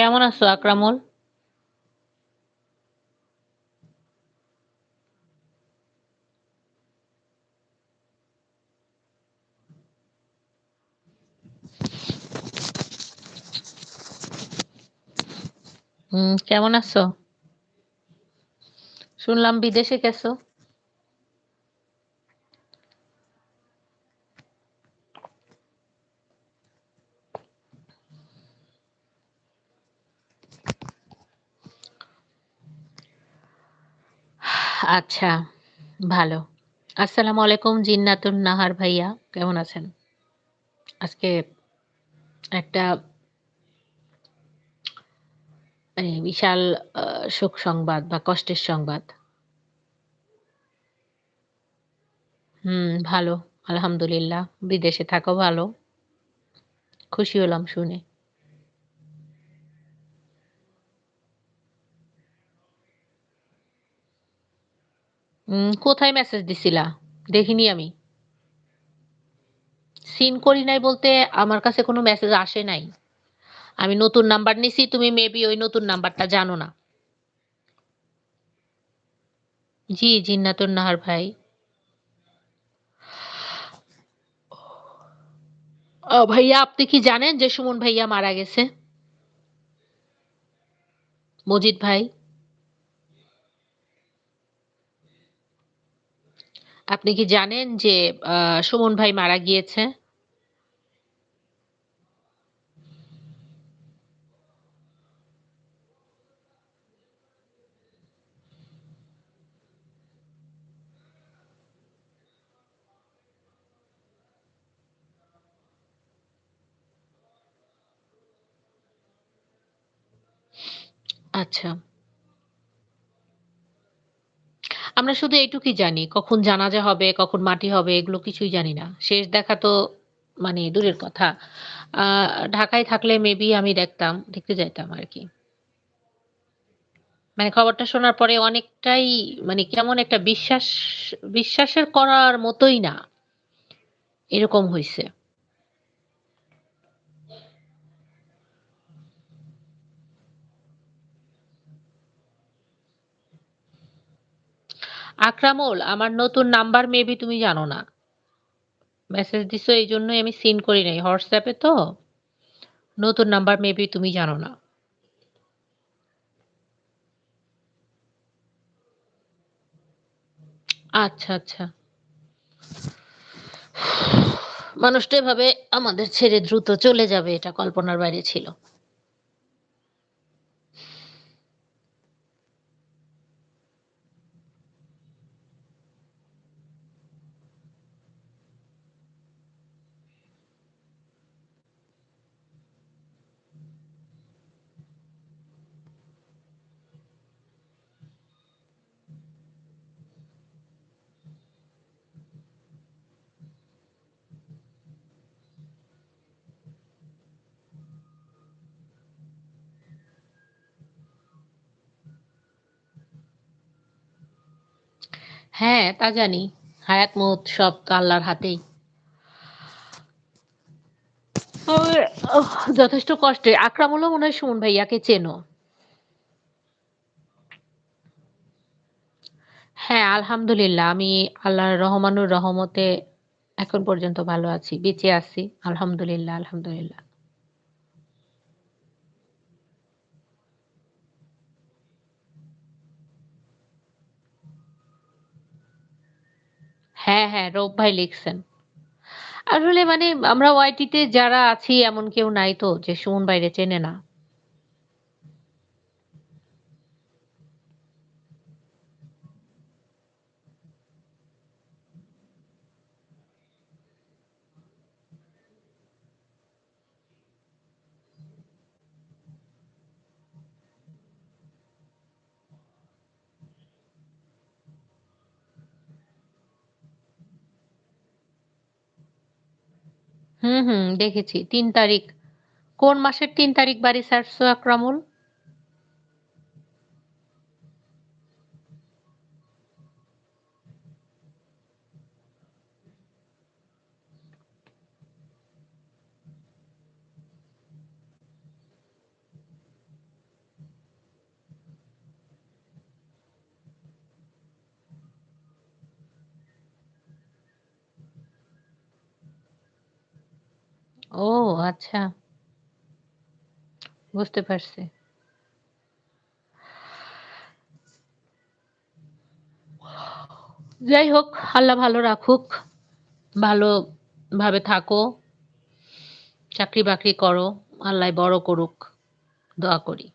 কেমন আছো আকরামুল? হুম কেমন আছো? শুনলাম বিদেশে গেছো। আচ্ছা ভালো। আসসালামু আলাইকুম জিন্নাতুন নাহার ভাইয়া, কেমন আছেন? আজকে একটা মানে বিশাল শোক সংবাদ বা কষ্টের সংবাদ। হুম, ভালো, আলহামদুলিল্লাহ। বিদেশে থাকো ভালো। খুশি হলাম শুনে উম, কোথায় মেসেজ দিছিলা? দেখিনি আমি। সিন করি নাই বলতে আমার কাছে কোনো মেসেজ আসে নাই। আমি নতুন নাম্বার নিছি, তুমি মেবি ওই নতুন নাম্বারটা জানো না। জি, জিন্নাতুন নাহার ভাই। ভাইয়া, আপনি কি জানেন যে সুমন ভাইয়া মারা গেছে? মজিদ ভাই। আপনি কি জানেন যে সুমন ভাই মারা গিয়েছে? আচ্ছা। আমরা শুধু এইটুকুই জানি, কখন জানাজা হবে, কখন মাটি হবে, এগুলো কিছুই জানি না। শেষ দেখা তো মানে দূরের কথা। ঢাকায় থাকলে মেবি আমি দেখতাম, দেখতে যাইতাম আর কি। মানে খবরটা শোনার পরে অনেকটাই মানে কেমন একটা বিশ্বাস, বিশ্বাসের করার মতোই না। এরকম হইছে। আকরামুল, আমার নতুন নাম্বার মেবি তুমি জানো না। মেসেজ দিছো, এই জন্যই আমি সিন করি নাই। হোয়াটসঅ্যাপে তো নতুন নাম্বার মেবি তুমি জানো না। আচ্ছা আচ্ছা। মানুষটা এভাবে আমাদের ছেড়ে দ্রুত চলে যাবে, এটা কল্পনার বাইরে ছিল। হ্যাঁ তা জানি। হায়াত মৌত সব তো আল্লাহর হাতেই। যথেষ্ট কষ্টে আকরামুলও মনে হয় সুমন ভাইয়াকে চেনো। হ্যাঁ আলহামদুলিল্লাহ, আমি আল্লাহর রহমানুর রহমতে এখন পর্যন্ত ভালো আছি, বেঁচে আছি। আলহামদুলিল্লাহ আলহামদুলিল্লাহ। হ্যাঁ হ্যাঁ রৌফ ভাই লিখছেন। আসলে মানে আমরা ওয়াইটিতে যারা আছি, এমন কেউ নাই তো, যে সুমন বাইরে চেনে না। দেখেছি। তিন তারিখ। কোন মাসের তিন তারিখ বাড়ি স্যার? আকরামুল ও আচ্ছা। বুঝতে পারছি। যাই হোক, আল্লাহ ভালো রাখুক। ভালো ভাবে থাকো। চাকরি-বাকরি করো। আল্লাহ বড় করুক। দোয়া করি।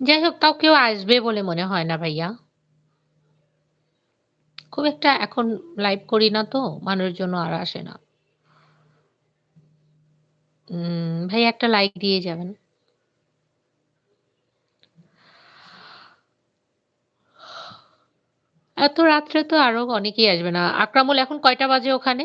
যাই হোক তাও কেউ আসবে বলে মনে হয় না ভাইয়া। খুব একটা এখন লাইভ করি না তো, মানুষজনও আর আসে না। ভাইয়া একটা লাইক দিয়ে যাবেন। এত রাত্রে তো আরও অনেকেই আসবে না। আকরামুল এখন কয়টা বাজে ওখানে?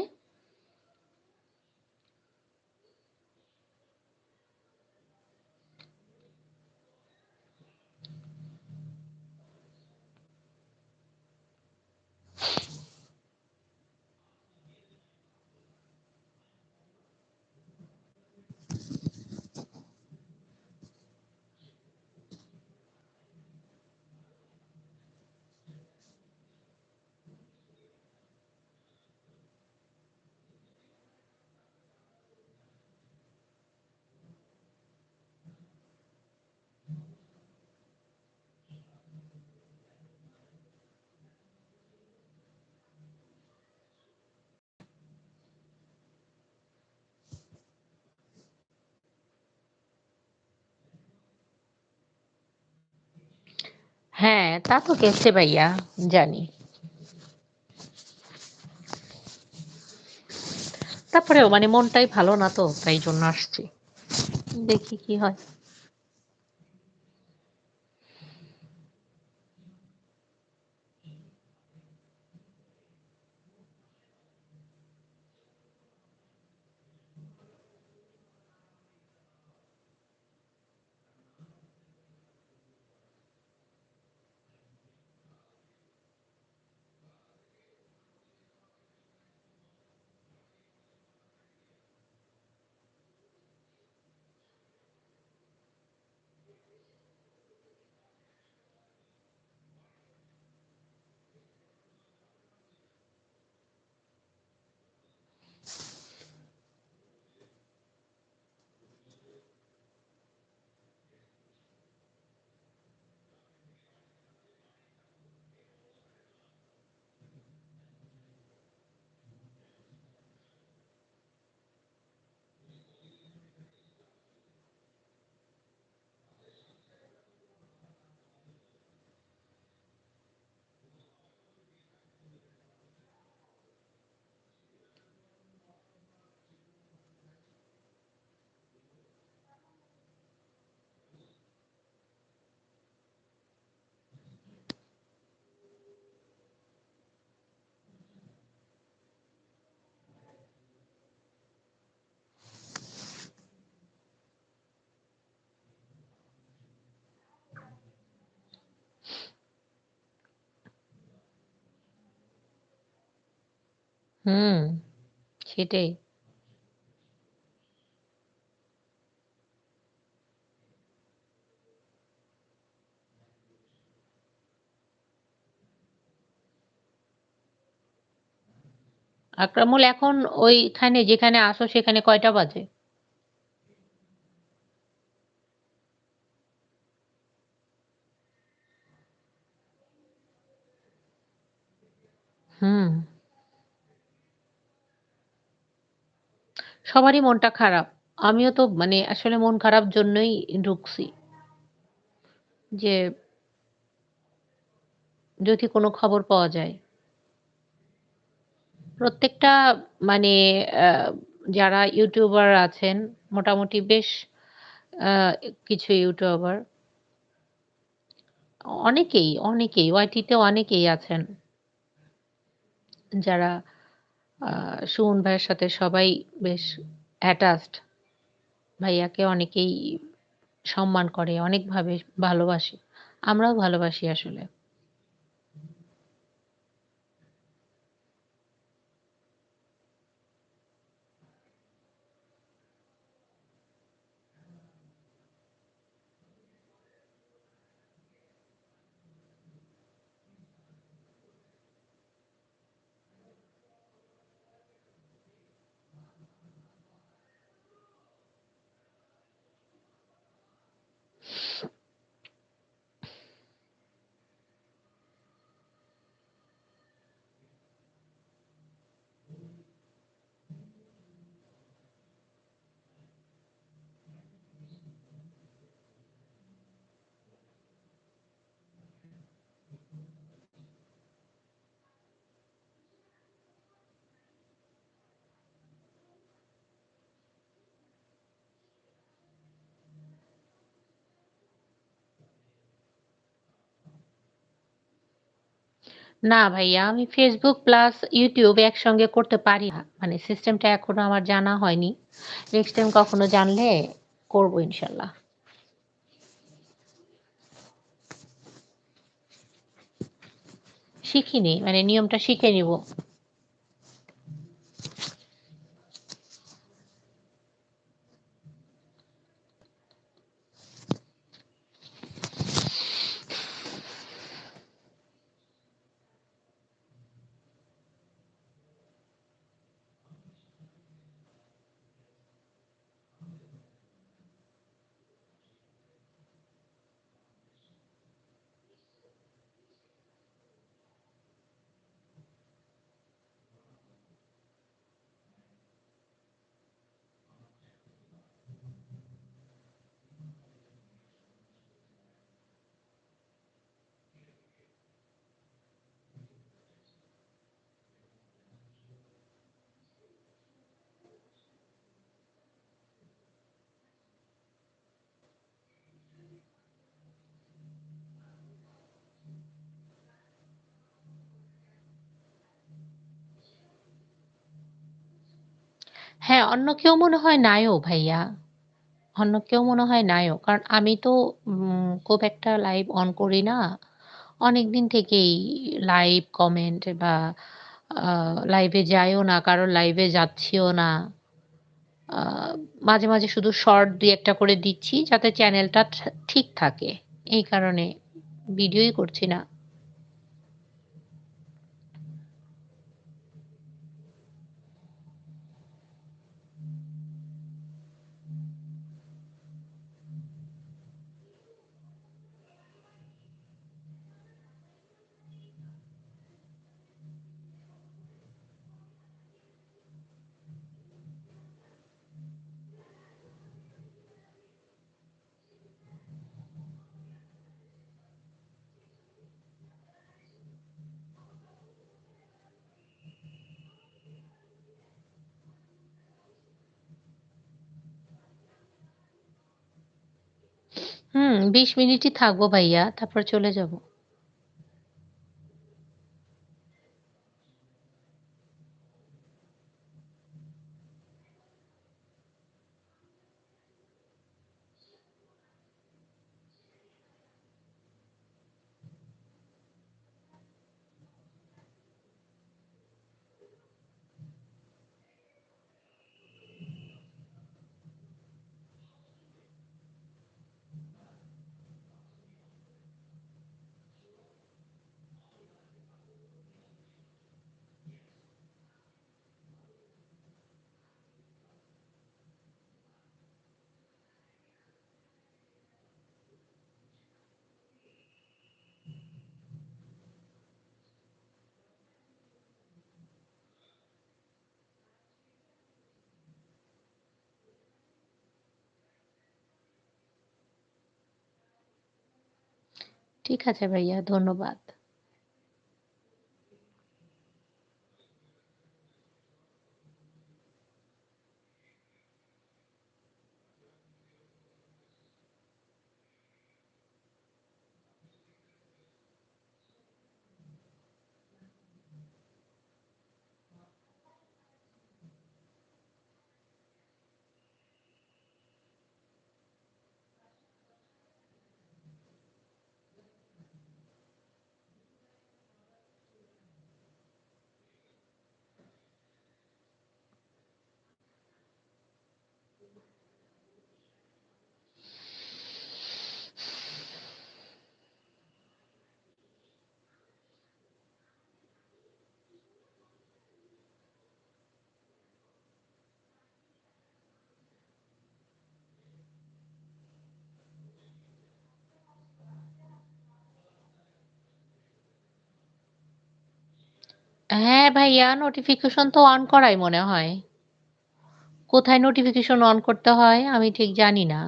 হ্যাঁ, তা তো গেছে ভাইয়া, জানি। তারপরেও মানে মনটাই ভালো না তো, তাই জন্য আসছি। দেখি কি হয়। হুম, সেটাই। আকরামুল এখন ওইখানে যেখানে আসো সেখানে কয়টা বাজে? হুম। সবারই মনটা খারাপ। আমিও তো মানে আসলে মন খারাপ জন্যই ঢুকছি। যে যদি কোনো খবর পাওয়া যায়। প্রত্যেকটা মানে যারা ইউটিউবার আছেন মোটামুটি বেশ কিছু ইউটিউবার অনেকেই, অনেকেই ওয়াইটিতে অনেকেই আছেন। যারা সুমন ভাইয়ের সাথে সবাই বেশ অ্যাটাচড। ভাইয়াকে অনেকেই সম্মান করে, অনেকভাবে ভালোবাসে। আমরাও ভালোবাসি আসলে। না ভাইয়া, আমি ফেসবুক প্লাস ইউটিউব একসঙ্গে করতে পারি না। মানে সিস্টেমটা এখনও আমার জানা হয়নি। নেক্সট টাইম কখনো জানলে করব ইনশাল্লাহ। শিখিনি মানে নিয়মটা শিখে নিব। হ্যাঁ, অন্য কেউ মনে হয় নাইও ভাইয়া। অন্য কেউ মনে হয় নাইও। কারণ আমি তো খুব একটা লাইভ অন করি না। অনেকদিন থেকেই লাইভ কমেন্ট বা লাইভে যাইও না, কারও লাইভে যাচ্ছিও না। মাঝে, মাঝে শুধু শর্ট ২-১ টা করে দিচ্ছি যাতে চ্যানেলটা ঠা ঠিক থাকে। এই কারণে ভিডিওই করছি না। হুম, ২০ মিনিটই থাকব ভাইয়া। তারপর চলে যাব। ঠিক আছে ভাইয়া ধন্যবাদ। হ্যাঁ ভাইয়া নোটিফিকেশন তো অন করাই মনে হয়। কোথায় নোটিফিকেশন অন করতে হয় আমি ঠিক জানি না।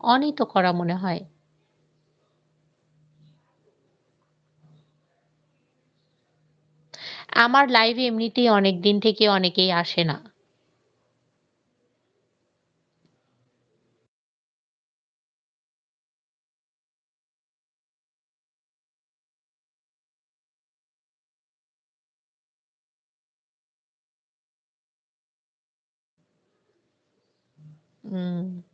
অনই তো করা মনে হয়। আমার লাইভে এমনিতেই অনেক দিন থেকে অনেকেই আসে না। হুম।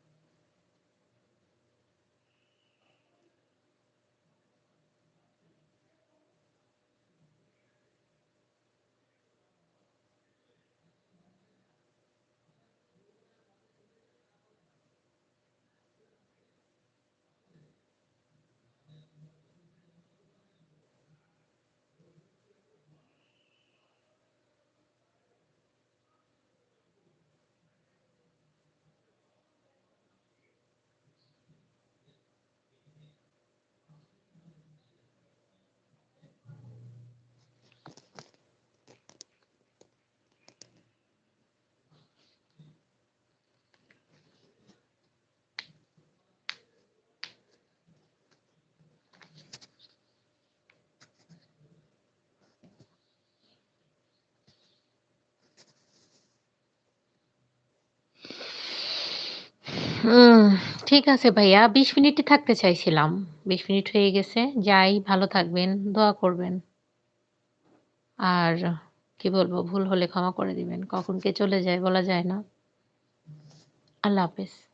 ঠিক আছে ভাইয়া ২০ মিনিটই থাকতে চাইছিলাম। ২০ মিনিট হয়ে গেছে। যাই, ভালো থাকবেন, দোয়া করবেন। আর কি বলব? ভুল হলে ক্ষমা করে দিবেন। কখন কে চলে যায় বলা যায় না। আল্লাহ হাফেজ।